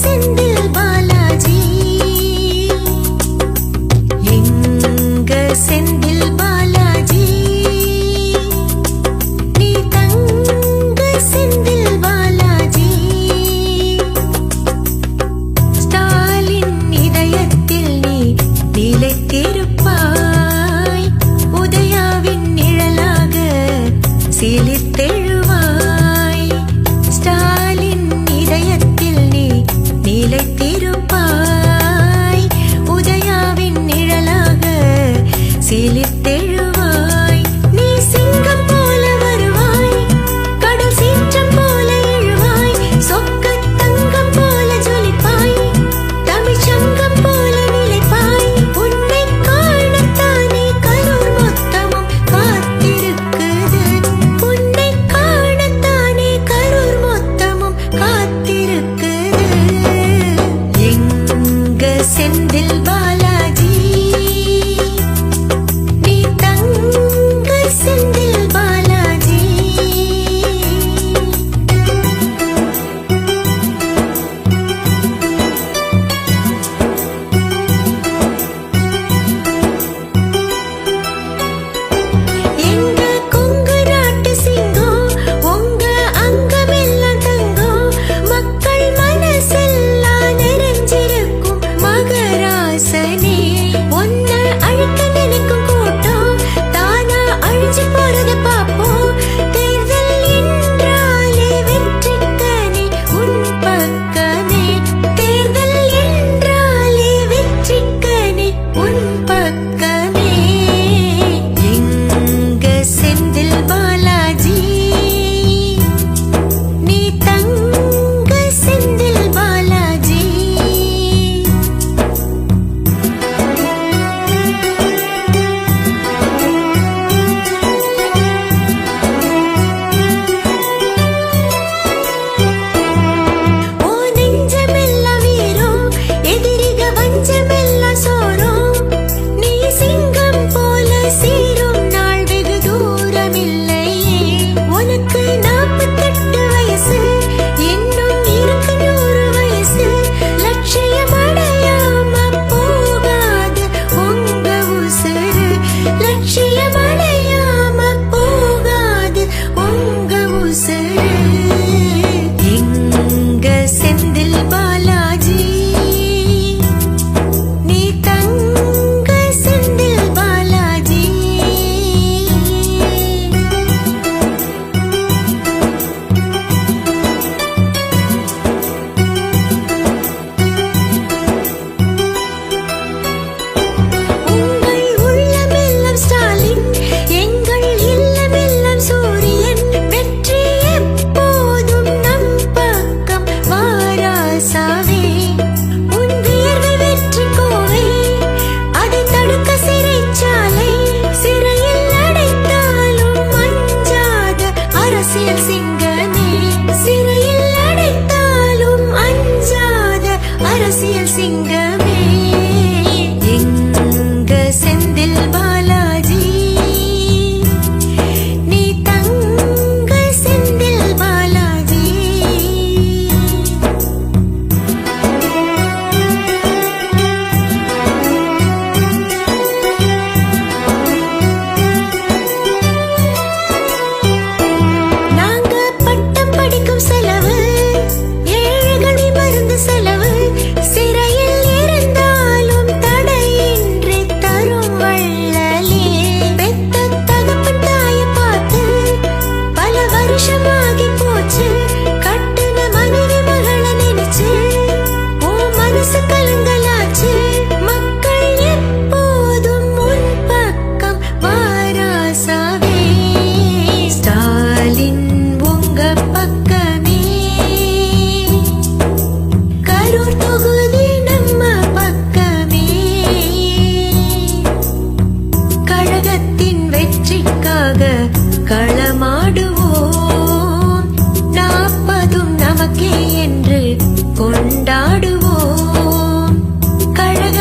செந்தில்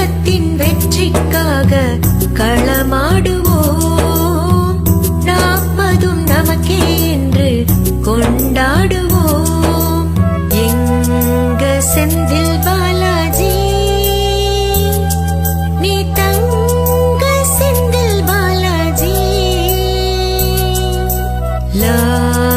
உலகத்தின் வெற்றிக்காக களமாடுவோம். நாற்பதும் நமக்கே என்று கொண்டாடுவோம். எங்க செந்தில் பாலாஜி? நீ தங்க செந்தில் பாலாஜி. லா